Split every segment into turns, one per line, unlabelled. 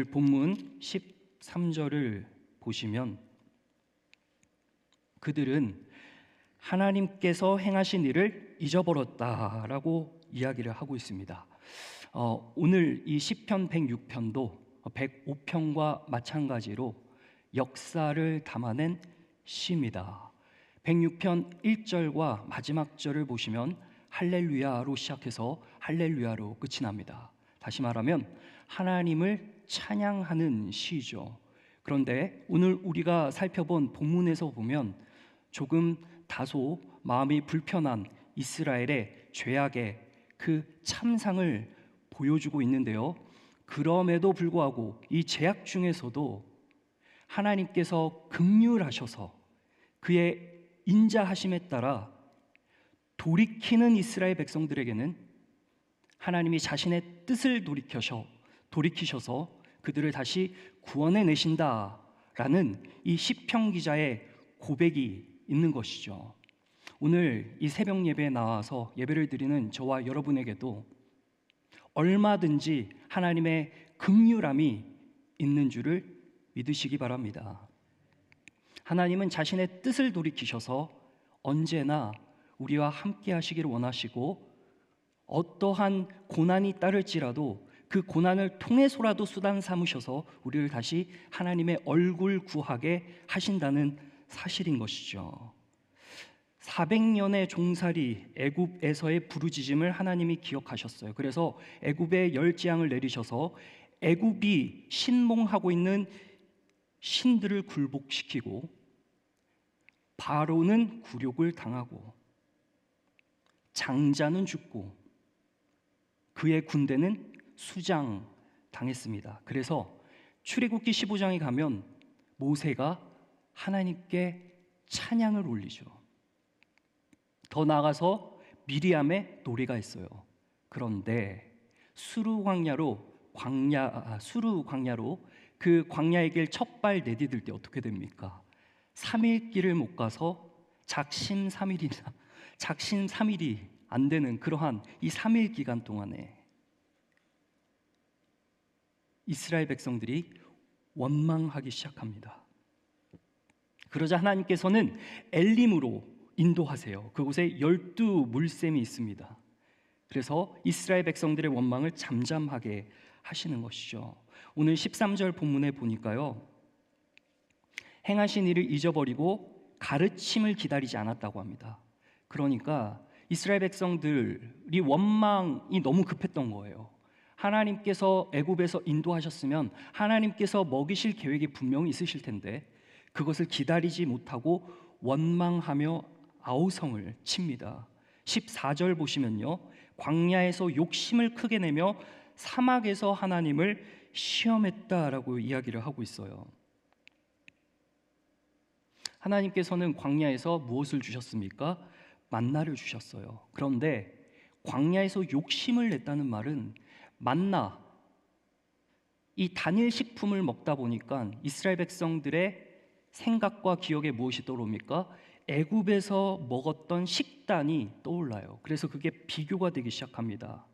오늘 본문 13절을 보시면 그들은 하나님께서 행하신 일을 잊어버렸다라고 이야기를 하고 있습니다. 어, 오늘 이 시편 106편도 105편과 마찬가지로 역사를 담아낸 시입니다. 106편 1절과 마지막 절을 보시면 할렐루야로 시작해서 할렐루야로 끝이 납니다. 다시 말하면 하나님을 찬양하는 시죠. 그런데 오늘 우리가 살펴본 본문에서 보면 조금 다소 마음이 불편한 이스라엘의 죄악의 그 참상을 보여주고 있는데요. 그럼에도 불구하고 이 죄악 중에서도 하나님께서 극률하셔서 그의 인자하심에 따라 돌이키는 이스라엘 백성들에게는 하나님이 자신의 뜻을 돌이켜서 돌이키셔서 그들을 다시 구원해 내신다라는 이 시편 기자의 고백이 있는 것이죠. 오늘 이 새벽 예배에 나와서 예배를 드리는 저와 여러분에게도 얼마든지 하나님의 긍휼함이 있는 줄을 믿으시기 바랍니다. 하나님은 자신의 뜻을 돌이키셔서 언제나 우리와 함께 하시기를 원하시고 어떠한 고난이 따를지라도 그 고난을 통해서라도 수단 삼으셔서 우리를 다시 하나님의 얼굴 구하게 하신다는 사실인 것이죠. 400년의 종살이 애굽에서의 부르짖음을 하나님이 기억하셨어요. 그래서 애굽에 열 재앙을 내리셔서 애굽이 신몽하고 있는 신들을 굴복시키고 바로는 굴욕을 당하고 장자는 죽고 그의 군대는 수장 당했습니다. 그래서 출애굽기 15장에 가면 모세가 하나님께 찬양을 올리죠. 더 나아가서 미리암의 노래가 있어요. 그런데 수루 광야로 광야 아, 수루 광야로 그 광야의 길 첫발 내디딜 때 어떻게 됩니까? 3일 길을 못 가서 작심 3일이나 작심 3일이 안 되는 그러한 이 3일 기간 동안에 이스라엘 백성들이 원망하기 시작합니다. 그러자 하나님께서는 엘림으로 인도하세요. 그곳에 열두 물샘이 있습니다. 그래서 이스라엘 백성들의 원망을 잠잠하게 하시는 것이죠. 오늘 13절 본문에 보니까요. 행하신 일을 잊어버리고 가르침을 기다리지 않았다고 합니다. 그러니까 이스라엘 백성들이 원망이 너무 급했던 거예요. 하나님께서 애굽에서 인도하셨으면 하나님께서 먹이실 계획이 분명히 있으실 텐데 그것을 기다리지 못하고 원망하며 아우성을 칩니다. 14절 보시면요. 광야에서 욕심을 크게 내며 사막에서 하나님을 시험했다라고 이야기를 하고 있어요. 하나님께서는 광야에서 무엇을 주셨습니까? 만나를 주셨어요. 그런데 광야에서 욕심을 냈다는 말은 만나 이 단일 식품을 먹다 보니까 이스라엘 백성들의 생각과 기억에 무엇이 떠오릅니까? 애굽에서 먹었던 식단이 떠올라요. 그래서 그게 비교가 되기 시작합니다.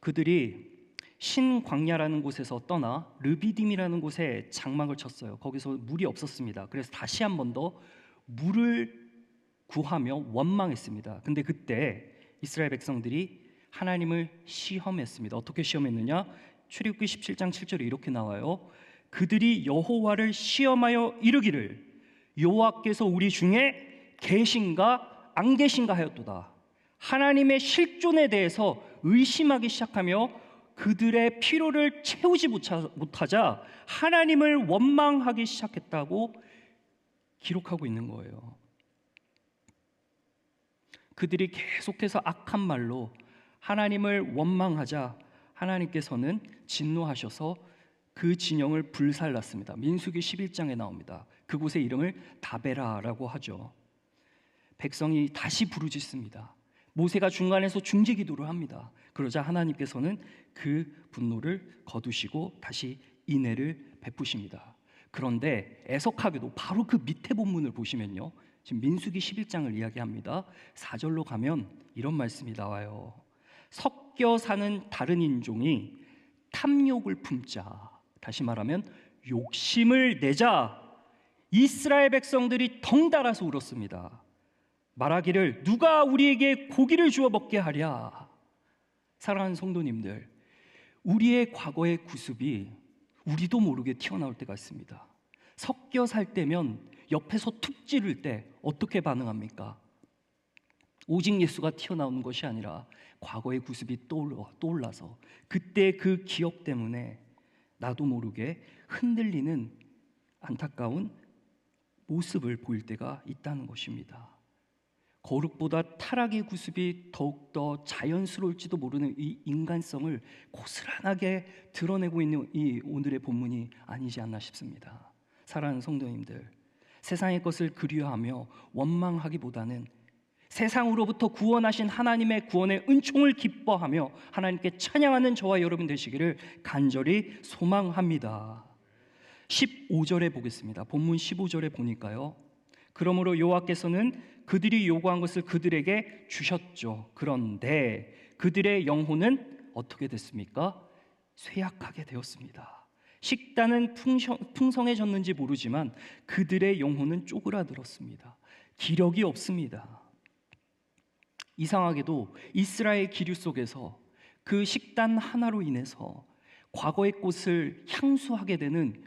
그들이 신광야라는 곳에서 떠나 르비딤이라는 곳에 장막을 쳤어요. 거기서 물이 없었습니다. 그래서 다시 한 번 더 물을 구하며 원망했습니다. 근데 그때 이스라엘 백성들이 하나님을 시험했습니다. 어떻게 시험했느냐? 출애굽기 17장 7절에 이렇게 나와요. 그들이 여호와를 시험하여 이르기를 여호와께서 우리 중에 계신가 안 계신가 하였도다. 하나님의 실존에 대해서 의심하기 시작하며 그들의 피로를 채우지 못하자 하나님을 원망하기 시작했다고 기록하고 있는 거예요. 그들이 계속해서 악한 말로 하나님을 원망하자 하나님께서는 진노하셔서 그 진영을 불살랐습니다. 민수기 11장에 나옵니다. 그곳의 이름을 다베라라고 하죠. 백성이 다시 부르짖습니다. 모세가 중간에서 중재 기도를 합니다. 그러자 하나님께서는 그 분노를 거두시고 다시 인애를 베푸십니다. 그런데 애석하게도 바로 그 밑에 본문을 보시면요. 지금 민수기 11장을 이야기합니다. 4절로 가면 이런 말씀이 나와요. 섞여 사는 다른 인종이 탐욕을 품자. 다시 말하면 욕심을 내자. 이스라엘 백성들이 덩달아서 울었습니다. 말하기를 누가 우리에게 고기를 주어 먹게 하랴. 사랑하는 성도님들, 우리의 과거의 구습이 우리도 모르게 튀어나올 때가 있습니다. 섞여 살 때면 옆에서 툭 찌를 때 어떻게 반응합니까? 오직 예수가 튀어나오는 것이 아니라 과거의 구습이 떠올라, 떠올라서 그때 그 기억 때문에 나도 모르게 흔들리는 안타까운 모습을 보일 때가 있다는 것입니다. 거룩보다 타락의 구습이 더욱더 자연스러울지도 모르는 이 인간성을 고스란하게 드러내고 있는 이 오늘의 본문이 아니지 않나 싶습니다. 사랑하는 성도님들, 세상의 것을 그리워하며 원망하기보다는 세상으로부터 구원하신 하나님의 구원의 은총을 기뻐하며 하나님께 찬양하는 저와 여러분 되시기를 간절히 소망합니다. 15절에 보겠습니다. 본문 15절에 보니까요. 그러므로 여호와께서는 그들이 요구한 것을 그들에게 주셨죠. 그런데 그들의 영혼은 어떻게 됐습니까? 쇠약하게 되었습니다. 식단은 풍성, 풍성해졌는지 모르지만 그들의 영혼은 쪼그라들었습니다. 기력이 없습니다. 이상하게도 이스라엘 기류 속에서 그 식단 하나로 인해서 과거의 꽃을 향수하게 되는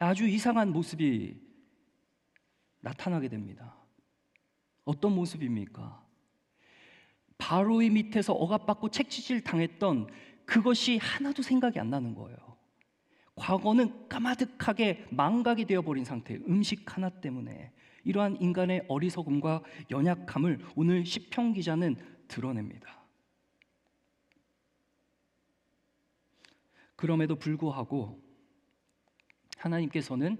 아주 이상한 모습이 나타나게 됩니다. 어떤 모습입니까? 바로의 밑에서 억압받고 책치질 당했던 그것이 하나도 생각이 안 나는 거예요. 과거는 까마득하게 망각이 되어버린 상태, 음식 하나 때문에 이러한 인간의 어리석음과 연약함을 오늘 시편 기자는 드러냅니다. 그럼에도 불구하고 하나님께서는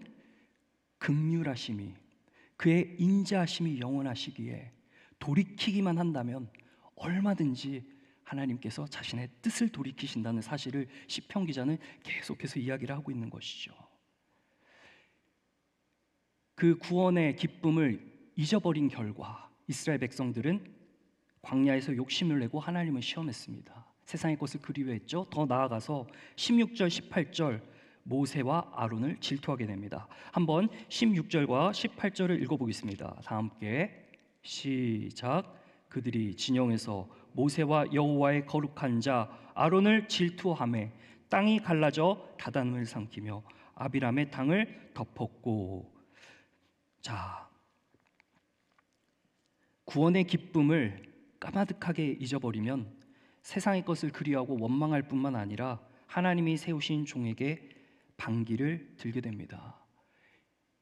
극률하심이 그의 인자하심이 영원하시기에 돌이키기만 한다면 얼마든지 하나님께서 자신의 뜻을 돌이키신다는 사실을 시편 기자는 계속해서 이야기를 하고 있는 것이죠. 그 구원의 기쁨을 잊어버린 결과 이스라엘 백성들은 광야에서 욕심을 내고 하나님을 시험했습니다. 세상의 것을 그리워했죠. 더 나아가서 16절, 18절 모세와 아론을 질투하게 됩니다. 한번 16절과 18절을 읽어보겠습니다. 다 함께 시작. 그들이 진영에서 모세와 여호와의 거룩한 자 아론을 질투함에 땅이 갈라져 다단을 삼키며 아비람의 땅을 덮었고 자, 구원의 기쁨을 까마득하게 잊어버리면 세상의 것을 그리워하고 원망할 뿐만 아니라 하나님이 세우신 종에게 반기를 들게 됩니다.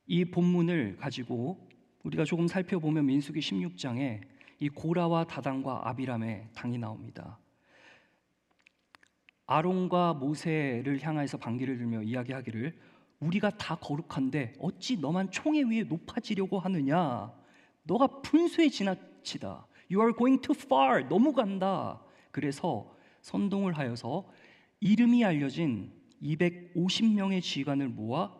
이 본문을 가지고 우리가 조금 살펴보면 민수기 16장에 이 고라와 다단과 아비람의 당이 나옵니다. 아론과 모세를 향해서 반기를 들며 이야기하기를 우리가 다 거룩한데 어찌 너만 총에 위에 높아지려고 하느냐? 너가 분수에 지나치다. You are going too far. 너무 간다. 그래서 선동을 하여서 이름이 알려진 250명의 지휘관을 모아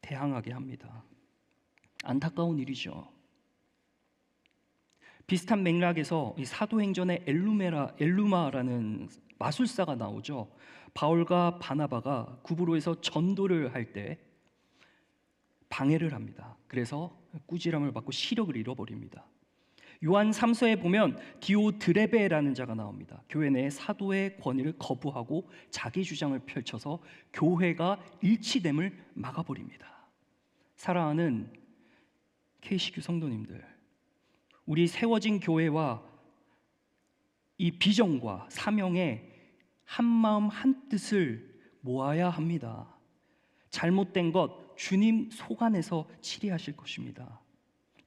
대항하게 합니다. 안타까운 일이죠. 비슷한 맥락에서 이 사도행전의 엘루메라 엘루마라는 마술사가 나오죠. 바울과 바나바가 구브로에서 전도를 할 때 방해를 합니다. 그래서 꾸지람을 받고 시력을 잃어버립니다. 요한 3서에 보면 디오드레베라는 자가 나옵니다. 교회 내 사도의 권위를 거부하고 자기 주장을 펼쳐서 교회가 일치됨을 막아버립니다. 사랑하는 K시교 성도님들, 우리 세워진 교회와 이 비전과 사명의 한 마음 한 뜻을 모아야 합니다. 잘못된 것 주님 소관에서 치리하실 것입니다.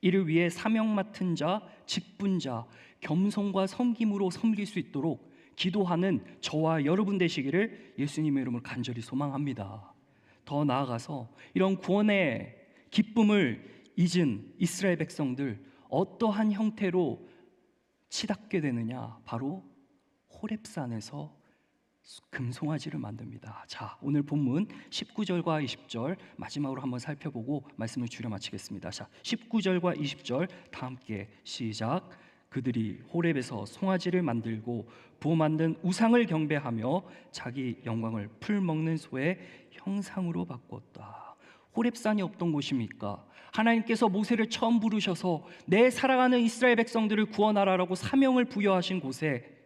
이를 위해 사명 맡은 자, 직분 자, 겸손과 섬김으로 섬길 수 있도록 기도하는 저와 여러분 되시기를 예수님의 이름으로 간절히 소망합니다. 더 나아가서 이런 구원의 기쁨을 잊은 이스라엘 백성들 어떠한 형태로 치닫게 되느냐? 바로 호렙산에서 금송아지를 만듭니다. 자, 오늘 본문 19절과 20절 마지막으로 한번 살펴보고 말씀을 줄여 마치겠습니다. 자, 19절과 20절 다 함께 시작. 그들이 호렙에서 송아지를 만들고 부어 만든 우상을 경배하며 자기 영광을 풀 먹는 소의 형상으로 바꿨다. 호렙산이 없던 곳입니까? 하나님께서 모세를 처음 부르셔서 내 사랑하는 이스라엘 백성들을 구원하라라고 사명을 부여하신 곳에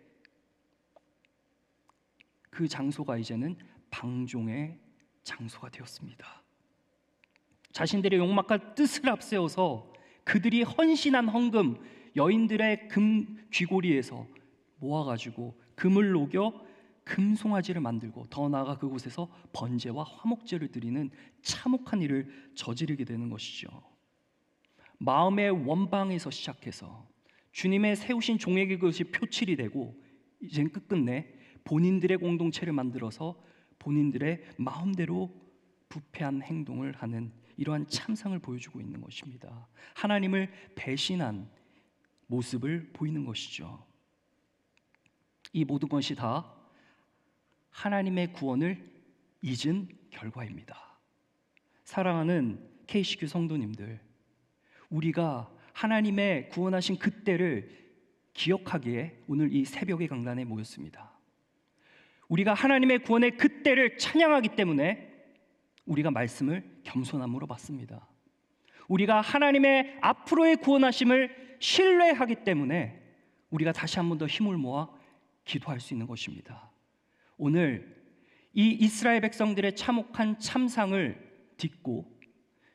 그 장소가 이제는 방종의 장소가 되었습니다. 자신들의 욕망과 뜻을 앞세워서 그들이 헌신한 헌금 여인들의 금 쥐고리에서 모아가지고 금을 녹여 금송아지를 만들고 더 나아가 그곳에서 번제와 화목제를 드리는 참혹한 일을 저지르게 되는 것이죠. 마음의 원방에서 시작해서 주님의 세우신 종에게 그것이 표출이 되고 이젠 끝끝내 본인들의 공동체를 만들어서 본인들의 마음대로 부패한 행동을 하는 이러한 참상을 보여주고 있는 것입니다. 하나님을 배신한 모습을 보이는 것이죠. 이 모든 것이 다 하나님의 구원을 잊은 결과입니다. 사랑하는 KCQ 성도님들, 우리가 하나님의 구원하신 그때를 기억하기에 오늘 이 새벽의 강단에 모였습니다. 우리가 하나님의 구원의 그때를 찬양하기 때문에 우리가 말씀을 겸손함으로 받습니다. 우리가 하나님의 앞으로의 구원하심을 신뢰하기 때문에 우리가 다시 한 번 더 힘을 모아 기도할 수 있는 것입니다. 오늘 이 이스라엘 백성들의 참혹한 참상을 딛고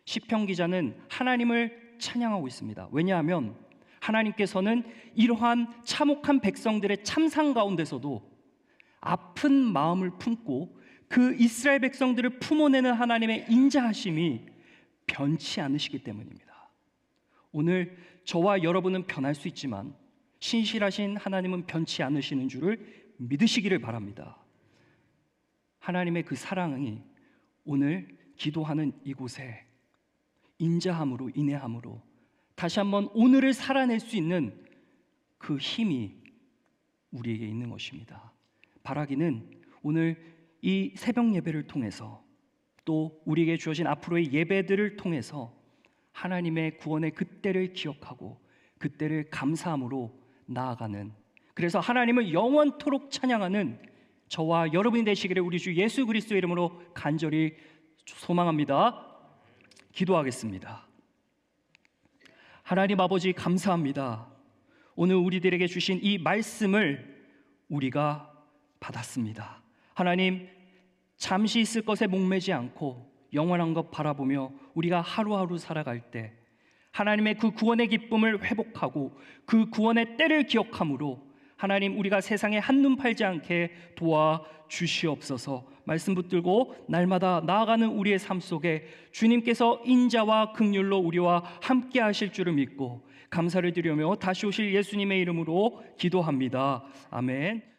시편 기자는 하나님을 찬양하고 있습니다. 왜냐하면 하나님께서는 이러한 참혹한 백성들의 참상 가운데서도 아픈 마음을 품고 그 이스라엘 백성들을 품어내는 하나님의 인자하심이 변치 않으시기 때문입니다. 오늘 저와 여러분은 변할 수 있지만 신실하신 하나님은 변치 않으시는 줄을 믿으시기를 바랍니다. 하나님의 그 사랑이 오늘 기도하는 이곳에 인자함으로 인내함으로 다시 한번 오늘을 살아낼 수 있는 그 힘이 우리에게 있는 것입니다. 바라기는 오늘 이 새벽 예배를 통해서 또 우리에게 주어진 앞으로의 예배들을 통해서 하나님의 구원의 그때를 기억하고 그때를 감사함으로 나아가는 그래서 하나님을 영원토록 찬양하는 저와 여러분이 되시기를 우리 주 예수 그리스도의 이름으로 간절히 소망합니다. 기도하겠습니다. 하나님 아버지 감사합니다. 오늘 우리들에게 주신 이 말씀을 우리가 받았습니다. 하나님 잠시 있을 것에 목매지 않고 영원한 것 바라보며 우리가 하루하루 살아갈 때 하나님의 그 구원의 기쁨을 회복하고 그 구원의 때를 기억함으로 하나님 우리가 세상에 한눈 팔지 않게 도와 주시옵소서. 말씀 붙들고 날마다 나아가는 우리의 삶 속에 주님께서 인자와 극률로 우리와 함께 하실 줄을 믿고 감사를 드리며 다시 오실 예수님의 이름으로 기도합니다. 아멘.